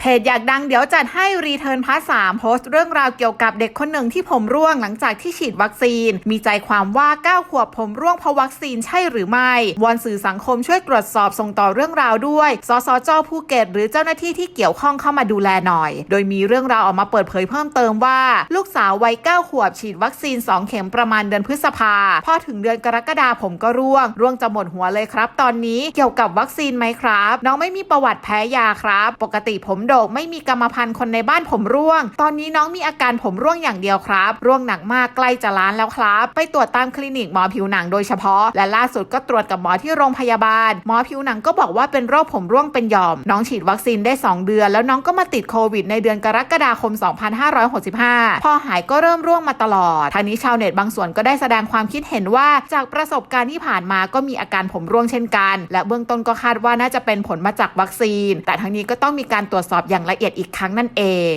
เพจอยากดังเดี๋ยวจัดให้รีเทิร์นพาร์ทสามโพสต์เรื่องราวเกี่ยวกับเด็กคนหนึ่งที่ผมร่วงหลังจากที่ฉีดวัคซีน มีใจความว่า 9 ขวบผมร่วงเพราะวัคซีนใช่หรือไม่ วอนสื่อสังคมช่วยตรวจสอบส่งต่อเรื่องราวด้วย สสจภูเก็ตหรือเจ้าหน้าที่ที่เกี่ยวข้องเข้ามาดูแลหน่อย โดยมีเรื่องราวออกมาเปิดเผยเพิ่มเติมว่า ลูกสาววัย 9 ขวบฉีดวัคซีน 2 เข็มประมาณเดือนพฤษภาพอถึงเดือนกรกฎาผมก็ร่วง ร่วงจะหมดหัวเลยครับ ตอนนี้เกี่ยวกับวัคซีนไหมครับ น้องไม่มีประวัติแพ้ยาครับ ปกติผมดก ไม่มีกรรมพันธุ์คนในบ้านผมร่วง ตอนนี้น้องมีอาการผมร่วงอย่างเดียวครับ ร่วงหนักมากใกล้จะล้านแล้วครับ ไปตรวจตามคลินิกหมอผิวหนังโดยเฉพาะ และล่าสุดก็ตรวจกับหมอที่โรงพยาบาล หมอผิวหนังก็บอกว่าเป็นโรคผมร่วงเป็นหย่อม น้องฉีดวัคซีนได้ 2 เดือน แล้วน้องก็มาติดโควิด ในเดือนกรกฎาคม 2565 พอหายก็เริ่มร่วงมาตลอดทางนี้ชาวเน็ตบางส่วนก็ได้แสดงความคิดเห็นว่าจากประสบการณ์ที่ผ่านมาก็มีอาการผมร่วงเช่นกัน และเบื้องต้นก็คาดว่าน่าจะเป็นผลมาจากวัคซีน แต่ทั้งนี้ก็ต้องมีการตรวจสอบอบอย่างละเอียดอีกครั้งนั่นเอง